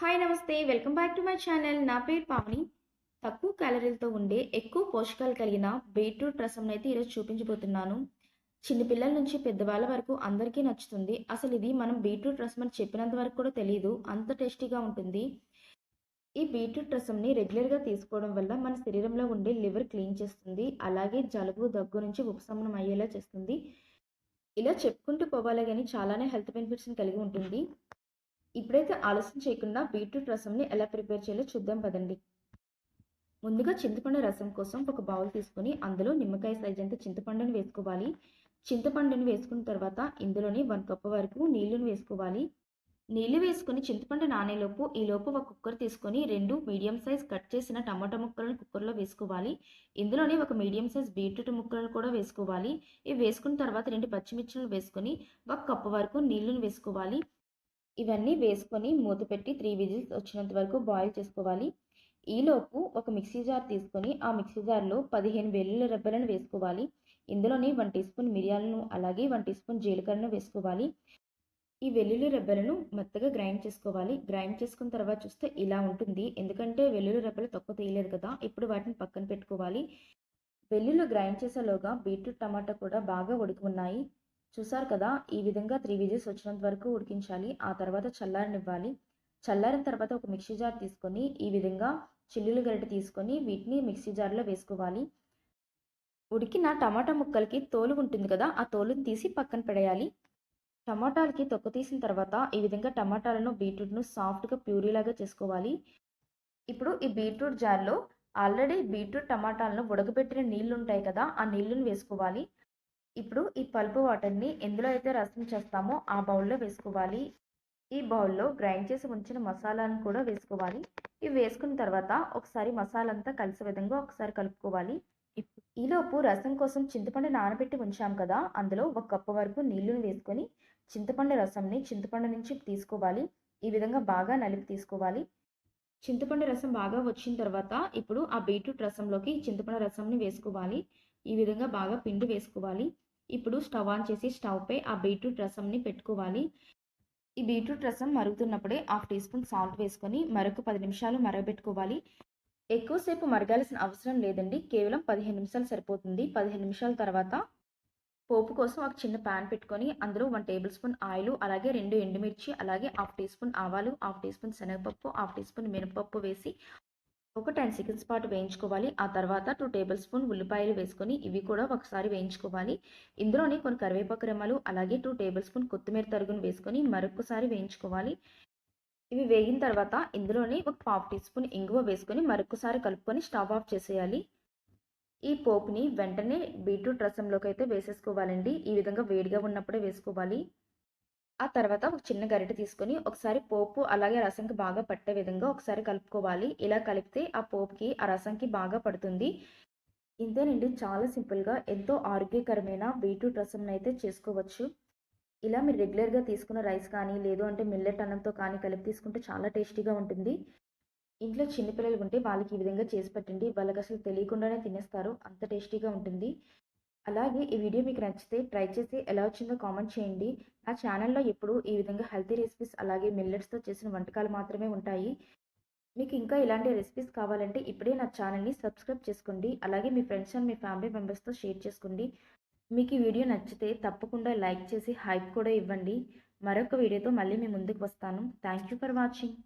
Hi namaste welcome back to my channel. నా పేరు పావని. తక్కువ క్యాలరీలతో ఉండే ఎక్కువ పోషకాలు కలిగిన బీట్రూట్ రసం అయితే ఈరోజు చూపించబోతున్నాను. చిన్నపిల్లల నుంచి పెద్దవాళ్ళ వరకు అందరికీ నచ్చుతుంది. అసలు ఇది మనం బీట్రూట్ రసం అని చెప్పినంత వరకు కూడా తెలియదు అంత టేస్టీగా ఉంటుంది. ఈ బీట్రూట్ రసంని రెగ్యులర్గా తీసుకోవడం వల్ల మన శరీరంలో ఉండే లివర్ క్లీన్ చేస్తుంది. అలాగే జలుబు దగ్గు నుంచి ఉపశమనం అయ్యేలా చేస్తుంది. ఇలా చెప్పుకుంటూ పోవాలి కానీ చాలానే హెల్త్ బెనిఫిట్స్ని కలిగి ఉంటుంది. ఇప్పుడైతే ఆలస్యం చేయకుండా బీట్రూట్ రసంని ఎలా ప్రిపేర్ చేయాలో చూద్దాం పదండి. ముందుగా చింతపండు రసం కోసం ఒక బౌల్ తీసుకొని అందులో నిమ్మకాయ సైజ్ అంత చింతపండుని వేసుకోవాలి. చింతపండుని వేసుకున్న తర్వాత ఇందులోనే వన్ కప్ వరకు నీళ్ళను వేసుకోవాలి. నీళ్ళు వేసుకుని చింతపండు నానేలోపు ఈలోపు ఒక కుక్కర్ తీసుకొని రెండు మీడియం సైజ్ కట్ చేసిన టమాటా ముక్కలను కుక్కర్లో వేసుకోవాలి. ఇందులోనే ఒక మీడియం సైజ్ బీట్రూట్ ముక్కలను కూడా వేసుకోవాలి. ఇవి వేసుకున్న తర్వాత రెండు పచ్చిమిర్చిలు వేసుకొని ఒక కప్పు వరకు నీళ్ళను వేసుకోవాలి. ఇవన్నీ వేసుకొని మూత పెట్టి త్రీ విజిల్స్ వచ్చినంత వరకు బాయిల్ చేసుకోవాలి. ఈలోపు ఒక మిక్సీ జార్ తీసుకొని ఆ మిక్సీ జార్లో పదిహేను వెల్లుల్లి రెబ్బలను వేసుకోవాలి. ఇందులోని వన్ టీ స్పూన్ మిరియాలను అలాగే వన్ టీ స్పూన్ జీలకర్రను వేసుకోవాలి. ఈ వెల్లుల్లి రెబ్బలను మెత్తగా గ్రైండ్ చేసుకోవాలి. గ్రైండ్ చేసుకున్న తర్వాత చూస్తే ఇలా ఉంటుంది. ఎందుకంటే వెల్లుల్లి రెబ్బలు తక్కువ తీయలేదు కదా ఇప్పుడు వాటిని పక్కన పెట్టుకోవాలి. వెల్లుల్లి గ్రైండ్ చేసేలోగా బీట్రూట్ టమాటా కూడా బాగా ఉడికి ఉన్నాయి. చూసారు కదా ఈ విధంగా త్రీ విజిల్స్ వచ్చినంత వరకు ఉడికించాలి. ఆ తర్వాత చల్లారనివ్వాలి. చల్లారిన తర్వాత ఒక మిక్సీ జార్ తీసుకొని ఈ విధంగా చిల్లులు గరిటె తీసుకొని వీటిని మిక్సీ జార్లో వేసుకోవాలి. ఉడికిన టమాటా ముక్కలకి తోలు ఉంటుంది కదా ఆ తోలుని తీసి పక్కన పడేయాలి. టమాటాలకి తొక్క తీసిన తర్వాత ఈ విధంగా టమాటాలను బీట్రూట్ను సాఫ్ట్గా ప్యూరీలాగా చేసుకోవాలి. ఇప్పుడు ఈ బీట్రూట్ జార్లో ఆల్రెడీ బీట్రూట్ టమాటాలను ఉడకబెట్టిన నీళ్ళు ఉంటాయి కదా ఆ నీళ్ళను వేసుకోవాలి. ఇప్పుడు ఈ పల్పు వాటర్ని ఎందులో అయితే రసం చేస్తామో ఆ బౌల్లో వేసుకోవాలి. ఈ బౌల్లో గ్రైండ్ చేసి ఉంచిన మసాలాను కూడా వేసుకోవాలి. ఇవి వేసుకున్న తర్వాత ఒకసారి మసాలా అంతా కలిసే విధంగా ఒకసారి కలుపుకోవాలి. ఈలోపు రసం కోసం చింతపండు నానబెట్టి ఉంచాం కదా అందులో ఒక కప్పు వరకు నీళ్ళను వేసుకొని చింతపండు రసంని చింతపండు నుంచి తీసుకోవాలి. ఈ విధంగా బాగా నలిపి తీసుకోవాలి. చింతపండు రసం బాగా వచ్చిన తర్వాత ఇప్పుడు ఆ బీట్రూట్ రసంలోకి చింతపండు రసంని వేసుకోవాలి. ఈ విధంగా బాగా పిండి వేసుకోవాలి. ఇప్పుడు స్టవ్ ఆన్ చేసి స్టవ్పై ఆ బీట్రూట్ రసంని పెట్టుకోవాలి. ఈ బీట్రూట్ రసం మరుగుతున్నప్పుడే హాఫ్ టీ స్పూన్ సాల్ట్ వేసుకొని మరొక పది నిమిషాలు మరగబెట్టుకోవాలి. ఎక్కువసేపు మరగాల్సిన అవసరం లేదండి. కేవలం పదిహేను నిమిషాలు సరిపోతుంది. పదిహేను నిమిషాల తర్వాత పోపు కోసం ఒక చిన్న ప్యాన్ పెట్టుకొని అందులో వన్ టేబుల్ స్పూన్ ఆయిల్ అలాగే రెండు ఎండుమిర్చి అలాగే హాఫ్ టీ స్పూన్ ఆవాలు హాఫ్ టీ స్పూన్ శనగపప్పు హాఫ్ టీ స్పూన్ మినపప్పు వేసి ఒక టెన్ సెకండ్స్ పాటు వేయించుకోవాలి. ఆ తర్వాత టూ టేబుల్ స్పూన్ ఉల్లిపాయలు వేసుకొని ఇవి కూడా ఒకసారి వేయించుకోవాలి. ఇందులోనే కొన్ని కరివేపాకు రెమ్మలు అలాగే టూ టేబుల్ స్పూన్ కొత్తిమీర తరుగును వేసుకొని మరొకసారి వేయించుకోవాలి. ఇవి వేగిన తర్వాత ఇందులోనే ఒక పావు టీ స్పూన్ ఇంగువ వేసుకొని మరొకసారి కలుపుకొని స్టవ్ ఆఫ్ చేసేయాలి. ఈ పోపుని వెంటనే బీట్రూట్ రసంలోకి అయితే వేసేసుకోవాలండి. ఈ విధంగా వేడిగా ఉన్నప్పుడే వేసుకోవాలి. ఆ తర్వాత ఒక చిన్న గరిటె తీసుకొని ఒకసారి పోపు అలాగే రసంకి బాగా పట్టే విధంగా ఒకసారి కలుపుకోవాలి. ఇలా కలిపితే ఆ పోపుకి ఆ రసంకి బాగా పడుతుంది. ఇంతేనండి చాలా సింపుల్గా ఎంతో ఆరోగ్యకరమైన బీట్రూట్ రసంను అయితే చేసుకోవచ్చు. ఇలా మీరు రెగ్యులర్గా తీసుకున్న రైస్ కానీ లేదు అంటే మిల్లెట్ అన్నంతో కానీ కలిపి తీసుకుంటే చాలా టేస్టీగా ఉంటుంది. ఇంట్లో చిన్నపిల్లలు ఉంటే వాళ్ళకి ఈ విధంగా చేసి పెట్టండి. వాళ్ళకి అసలు తెలియకుండానే తినేస్తారు. అంత టేస్టీగా ఉంటుంది. అలాగే ఈ వీడియో మీకు నచ్చితే ట్రై చేసి ఎలా వచ్చిందో కామెంట్ చేయండి. నా ఛానల్లో ఎప్పుడు ఈ విధంగా హెల్తీ రెసిపీస్ అలాగే మిల్లెట్స్తో చేసిన వంటకాలు మాత్రమే ఉంటాయి. మీకు ఇంకా ఇలాంటి రెసిపీస్ కావాలంటే ఇప్పుడే నా ఛానల్ని సబ్స్క్రైబ్ చేసుకోండి. అలాగే మీ ఫ్రెండ్స్ అండ్ మీ ఫ్యామిలీ మెంబర్స్తో షేర్ చేసుకోండి. మీకు ఈ వీడియో నచ్చితే తప్పకుండా లైక్ చేసి హైప్ కూడా ఇవ్వండి. మరొక వీడియోతో మళ్ళీ మీ ముందుకు వస్తాను. Thank you for watching.